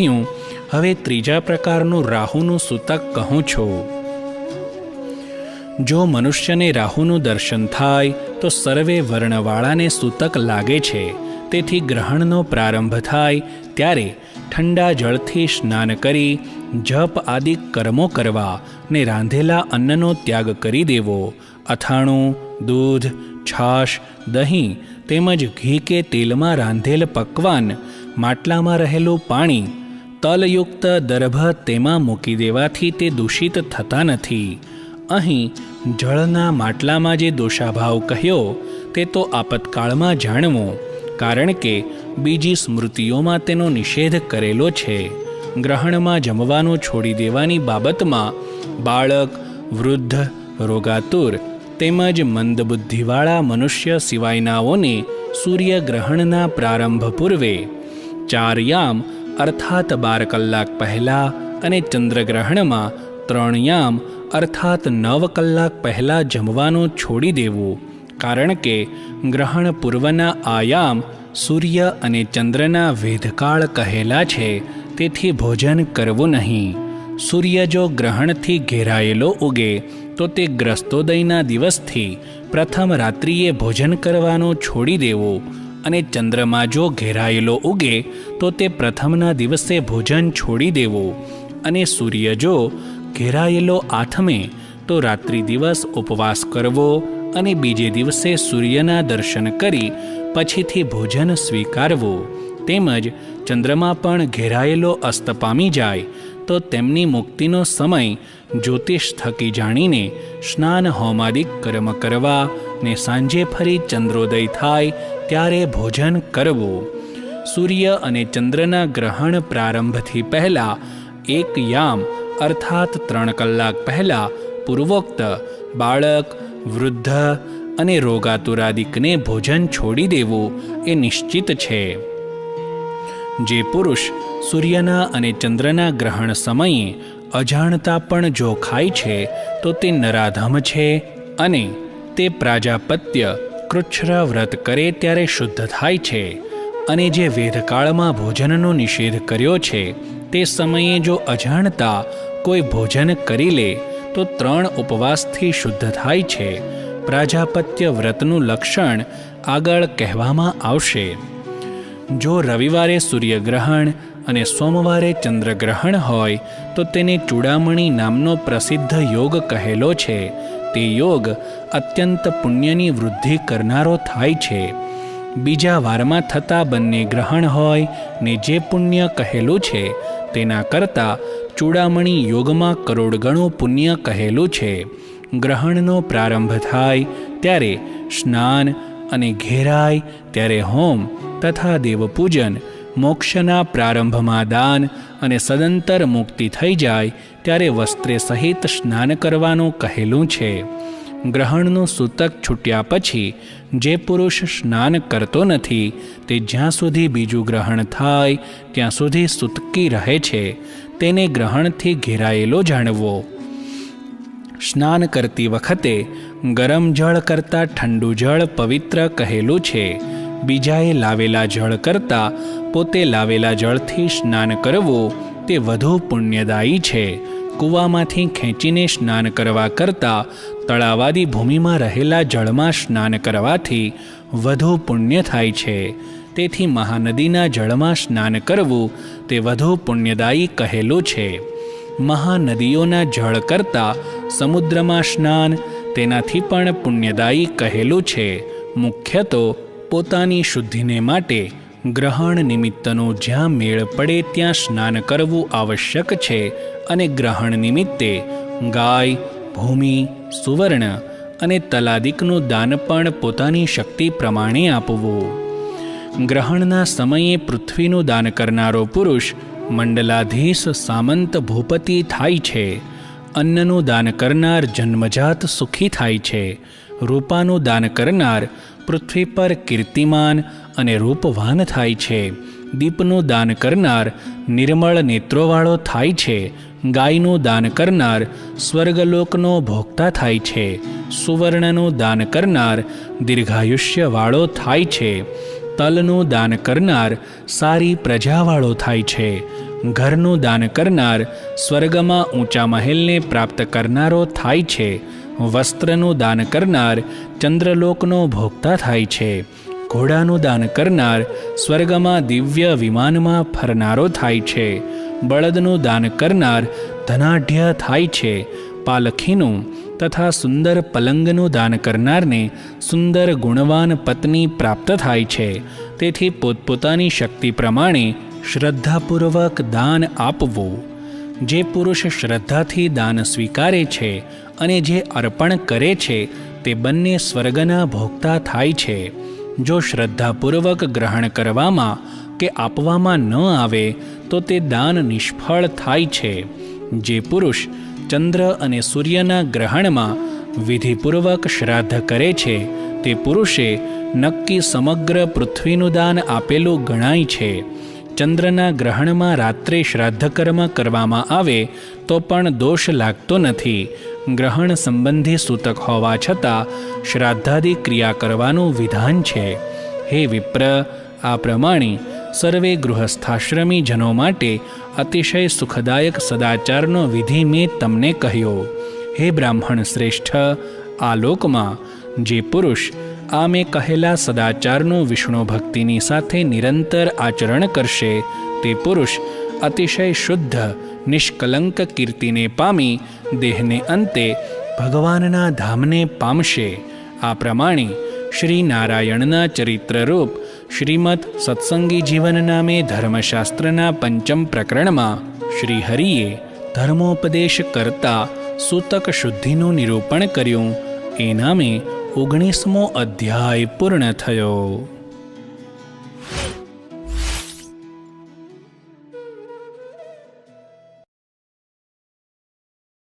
હું હવે ત્રીજા પ્રકારનું રાહુનું સૂતક કહું છું. જો મનુષ્યને રાહુનું દર્શન થાય, તો સર્વે વર્ણવાળાને સૂતક લાગે છે. તેથી ગ્રહણનો પ્રારંભ થાય, ત્યારે ઠંડા જળથી સ્નાન કરી, જપ આદિ કર્મો કરવા ને રાંધેલા અન્નનો ત્યાગ કરી દેવો. અથાણું, દૂધ, છાશ, દહીં તેમજ ઘી કે તેલમાં રાંધેલ પકવાન, માટલામાં રહેલું પાણી તલયુક્ત દર્ભ તેમાં મૂકી દેવાથી તે દૂષિત થતા નથી. અહીં જળના માટલામાં જે દોષાભાવ કહ્યો, તે તો આપતકાળમાં જાણવો, કારણ કે બીજી સ્મૃતિઓમાં તેનો નિષેધ કરેલો છે. ગ્રહણમાં જમવાનું છોડી દેવાની બાબતમાં બાળક, વૃદ્ધ, રોગાતુર તેમજ મંદબુદ્ધિવાળા મનુષ્ય સિવાયનાઓને સૂર્યગ્રહણના પ્રારંભ પૂર્વે ચાર યામ અર્થાત બાર કલાક પહેલાં અને ચંદ્રગ્રહણમાં ત્રણ યામ, અર્થાત નવ કલાક પહેલાં જમવાનું છોડી દેવું. કારણ કે ગ્રહણ પૂર્વના આયામ સૂર્ય અને ચંદ્રના વેધકાળ કહેલા છે, તેથી ભોજન કરવું નહીં. સૂર્ય જો ગ્રહણથી ઘેરાયેલો ઉગે, તો તે ગ્રસ્તોદયના દિવસથી પ્રથમ રાત્રિએ ભોજન કરવાનું છોડી દેવું. અને ચંદ્રમાં જો ઘેરાયેલો ઉગે, તો તે પ્રથમના દિવસે ભોજન છોડી દેવું. અને સૂર્ય જો ઘેરાયેલો આથમે, તો રાત્રિ દિવસ ઉપવાસ કરવો અને બીજે દિવસે સૂર્યના દર્શન કરી પછીથી ભોજન સ્વીકારવું. તેમજ ચંદ્રમાં પણ ઘેરાયેલો અસ્ત પામી જાય, તો તેમની મુક્તિનો સમય જ્યોતિષ થકી જાણીને સ્નાન હોમાદિક કર્મ કરવા ને સાંજે ફરી ચંદ્રોદય થાય, ત્યારે ભોજન કરવું. સૂર્ય અને ચંદ્રના ગ્રહણ પ્રારંભથી પહેલાં એક યામ, અર્થાત ત્રણ કલાક પહેલાં પૂર્વોક્ત, બાળક, વૃદ્ધ અને રોગાતુરાદિકને ભોજન છોડી દેવું એ નિશ્ચિત છે. જે પુરુષ સૂર્યના અને ચંદ્રના ગ્રહણ સમયે અજાણતા પણ જો ખાય છે, તો તે નરાધમ છે અને તે પ્રાજાપત્ય કૃચ્છ્ર વ્રત કરે ત્યારે શુદ્ધ થાય છે. અને જે વેદકાળમાં ભોજનનો નિષેધ કર્યો છે, તે સમયે જો અજાણતા કોઈ ભોજન કરી લે, તો ત્રણ ઉપવાસથી શુદ્ધ થાય છે. પ્રાજાપત્ય વ્રતનું લક્ષણ આગળ કહેવામાં આવશે. જો રવિવારે સૂર્યગ્રહણ અને સોમવારે ચંદ્રગ્રહણ હોય, તો તેને ચૂડામણી નામનો પ્રસિદ્ધ યોગ કહેલો છે. તે યોગ અત્યંત પુણ્યની વૃદ્ધિ કરનારો થાય છે. બીજા વારમાં થતા બંને ગ્રહણ હોય ને જે પુણ્ય કહેલું છે, તેના કરતાં ચૂડામણી યોગમાં કરોડ પુણ્ય કહેલું છે. ગ્રહણનો પ્રારંભ થાય ત્યારે સ્નાન અને ઘેરાય ત્યારે હોમ તથા દેવપૂજન, મોક્ષના પ્રારંભમાં દાન અને સદંતર મુક્તિ થઈ જાય ત્યારે વસ્ત્રે સહિત સ્નાન કરવાનું કહેલું છે. ગ્રહણનું સૂતક છૂટ્યા પછી જે પુરુષ સ્નાન કરતો નથી, તે જ્યાં સુધી બીજું ગ્રહણ થાય, ત્યાં સુધી સૂતકી રહે છે. તેને ગ્રહણથી ઘેરાયેલો જાણવો. સ્નાન કરતી વખતે ગરમ જળ કરતાં ઠંડુ જળ પવિત્ર કહેલું છે. બીજાએ લાવેલા જળ કરતાં પોતે લાવેલા જળથી સ્નાન કરવું તે વધુ પુણ્યદાયી છે. કૂવામાંથી ખેંચીને સ્નાન કરવા કરતાં તળાવાદી ભૂમિમાં રહેલા જળમાં સ્નાન કરવાથી વધુ પુણ્ય થાય છે. તેથી મહાનદીના જળમાં સ્નાન કરવું તે વધુ પુણ્યદાયી કહેલું છે. મહાનદીઓના જળ કરતાં સમુદ્રમાં સ્નાન તેનાથી પણ પુણ્યદાયી કહેલું છે. મુખ્ય તો પોતાની શુદ્ધિને માટે ગ્રહણ નિમિત્તનો જ્યાં મેળ પડે ત્યાં સ્નાન કરવું આવશ્યક છે અને ગ્રહણ નિમિત્તે ગાય, ભૂમિ, સુવર્ણ અને તલાદિકનું દાન પણ પોતાની શક્તિ પ્રમાણે આપવું. ગ્રહણના સમયે પૃથ્વીનું દાન કરનારો પુરુષ મંડલાધીશ સામંત ભૂપતિ થાય છે. અન્નનું દાન કરનાર જન્મજાત સુખી થાય છે. રૂપાનું દાન કરનાર પૃથ્વી પર કીર્તિમાન અને રૂપવાન થાય છે. દીપનું દાન કરનાર નિર્મળ નેત્રોવાળો થાય છે. ગાયનું દાન કરનાર સ્વર્ગલોકનો ભોગતા થાય છે. સુવર્ણનું દાન કરનાર દીર્ઘાયુષ્યવાળો થાય છે. તલનું દાન કરનાર સારી પ્રજાવાળો થાય છે. ઘરનું દાન કરનાર સ્વર્ગમાં ઊંચા મહેલને પ્રાપ્ત કરનારો થાય છે. વસ્ત્રનું દાન કરનાર ચંદ્રલોકનો ભોગતા થાય છે. ઘોડાનું દાન કરનાર સ્વર્ગમાં દિવ્ય વિમાનમાં ફરનારો થાય છે. બળદનું દાન કરનાર ધનાઢ્ય થાય છે. પાલખીનું તથા સુંદર પલંગનું દાન કરનારને સુંદર ગુણવાન પત્ની પ્રાપ્ત થાય છે. તેથી પોતપોતાની શક્તિ પ્રમાણે શ્રદ્ધાપૂર્વક દાન આપવું. જે પુરુષ શ્રદ્ધાથી દાન સ્વીકારે છે અને જે અર્પણ કરે છે, તે બંને સ્વર્ગના ભોગતા થાય છે. જો શ્રદ્ધાપૂર્વક ગ્રહણ કરવામાં કે આપવામાં ન આવે, તો તે દાન નિષ્ફળ થાય છે. જે પુરુષ ચંદ્ર અને સૂર્યના ગ્રહણમાં વિધિપૂર્વક શ્રાદ્ધ કરે છે, તે પુરુષે નક્કી સમગ્ર પૃથ્વીનું દાન આપેલું ગણાય છે. ચંદ્રના ગ્રહણમાં રાત્રે શ્રાદ્ધ કર્મ કરવામાં આવે, તો પણ દોષ લાગતો નથી. ગ્રહણ સંબંધી સૂતક હોવા છતાં, શ્રાદ્ધાદિ ક્રિયા કરવાનું વિધાન છે. હે વિપ્ર, આ પ્રમાણે સર્વે ગૃહસ્થાશ્રમી જનો માટે અતિશય સુખદાયક સદાચારનો વિધિ મેં તમને કહ્યો. હે બ્રાહ્મણ શ્રેષ્ઠ, આ લોકમાં જે પુરુષ આ મેં કહેલા સદાચારનું વિષ્ણુ ભક્તિની સાથે નિરંતર આચરણ કરશે તે પુરુષ અતિશય શુદ્ધ, નિષ્કલંક કીર્તિને પામી દેહને અંતે ભગવાનના ધામને પામશે. આ પ્રમાણે શ્રી નારાયણના ચરિત્રરૂપ શ્રીમદ સત્સંગી જીવન નામે ધર્મશાસ્ત્રના પંચમ પ્રકરણમાં શ્રી હરિએ ધર્મોપદેશ કરતા સૂતક શુદ્ધિનું નિરૂપણ કર્યું. એ નામે ઓગણીસમો અધ્યાય પૂર્ણ થયો.